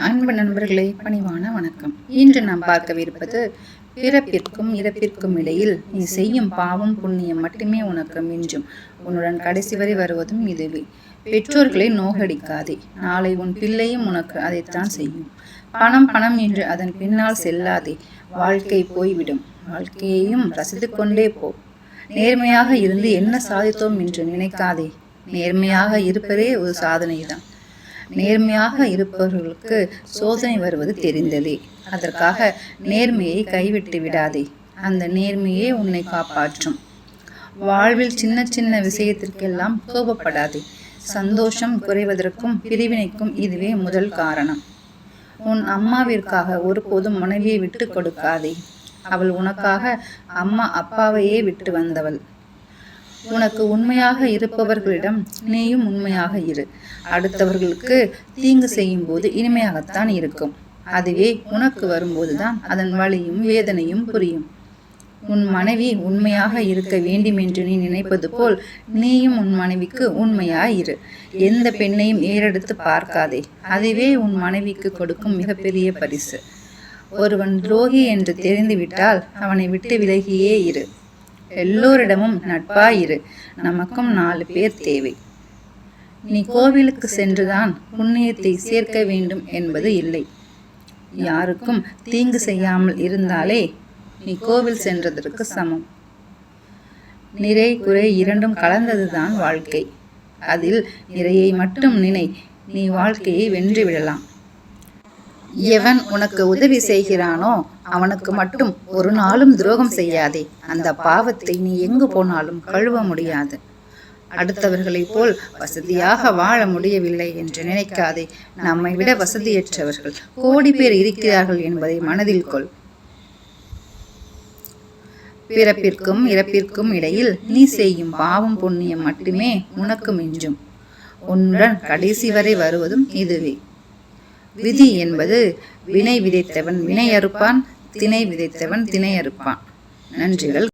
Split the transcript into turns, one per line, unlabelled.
அன்பு நண்பர்களே பணிவான வணக்கம். இன்று நாம் பார்க்கவிருப்பது பிறப்பிற்கும் இறப்பிற்கும் இடையில் நீ செய்யும் பாவம் புண்ணியம் மட்டுமே உனக்கு மிஞ்சும். உன்னுடன் கடைசி வரை வருவதும் இதுவே. பெற்றோர்களை நோகடிக்காதே. நாளை உன் பிள்ளையும் உனக்கு அதைத்தான் செய்யும். பணம் பணம் என்று அதன் பின்னால் செல்லாதே. வாழ்க்கை போய்விடும். வாழ்க்கையையும் ரசித்து கொண்டே போ. நேர்மையாக இருந்து என்ன சாதித்தோம் என்று நினைக்காதே. நேர்மையாக இருப்பதே ஒரு சாதனைதான். நேர்மையாக இருப்பவர்களுக்கு சோதனை வருவது தெரிந்ததே. அதற்காக நேர்மையை கைவிட்டு விடாதே. அந்த நேர்மையே உன்னை காப்பாற்றும். வாழ்வில் சின்ன சின்ன விஷயத்திற்கெல்லாம் கோபப்படாதே. சந்தோஷம் குறைவதற்கும் பிரிவினைக்கும் இதுவே முதல் காரணம். உன் அம்மாவிற்காக ஒருபோதும் மனைவியை விட்டு கொடுக்காதே. அவள் உனக்காக அம்மா அப்பாவையே விட்டு வந்தவள். உனக்கு உண்மையாக இருப்பவர்களிடம் நீயும் உண்மையாக இரு. அடுத்தவர்களுக்கு தீங்கு செய்யும் போது இனிமையாகத்தான் இருக்கும். அதுவே உனக்கு வரும்போதுதான் அதன் வழியும் வேதனையும் புரியும். உன் மனைவி உண்மையாக இருக்க வேண்டும் என்று நீ நினைப்பது போல் நீயும் உன் மனைவிக்கு உண்மையாயிரு எந்த பெண்ணையும் ஏறெடுத்து பார்க்காதே. அதுவே உன் மனைவிக்கு கொடுக்கும் மிகப்பெரிய பரிசு. ஒருவன் துரோகி என்று தெரிந்துவிட்டால் அவனை விட்டு விலகியே இரு. எல்லோரிடமும் நட்பாயிரு. நமக்கும் நாலு பேர் தேவை. நீ கோவிலுக்கு சென்றுதான் புண்ணியத்தை சேர்க்க வேண்டும் என்பது இல்லை. யாருக்கும் தீங்கு செய்யாமல் இருந்தாலே நீ கோவில் சென்றதற்கு சமம். நிறை குறை இரண்டும் கலந்ததுதான் வாழ்க்கை. அதில் நிறையை மட்டும் நினை நீ வாழ்க்கையை வென்று விடலாம். எவன் உனக்கு உதவி செய்கிறானோ அவனுக்கு மட்டும் ஒரு நாளும் துரோகம் செய்யாதே. அந்த பாவத்தை நீ எங்கு போனாலும் கழுவ முடியாது. அடுத்தவர்களைப் போல் வசதியாக வாழ முடியவில்லை என்று நினைக்காதே. நம்மை விட வசதியற்றவர்கள். கோடி பேர் இருக்கிறார்கள் என்பதை மனதில் கொள். பிறப்பிற்கும் இறப்பிற்கும் இடையில் நீ செய்யும் பாவம் புண்ணியம் மட்டுமே உனக்கு மிஞ்சும். உன்னுடன் கடைசி வரை வருவதும் இதுவே. விதி என்பது வினை விதைத்தவன் வினை அறுப்பான் திணை விதைத்தவன் திணை அறுப்பான். நன்றிகள்.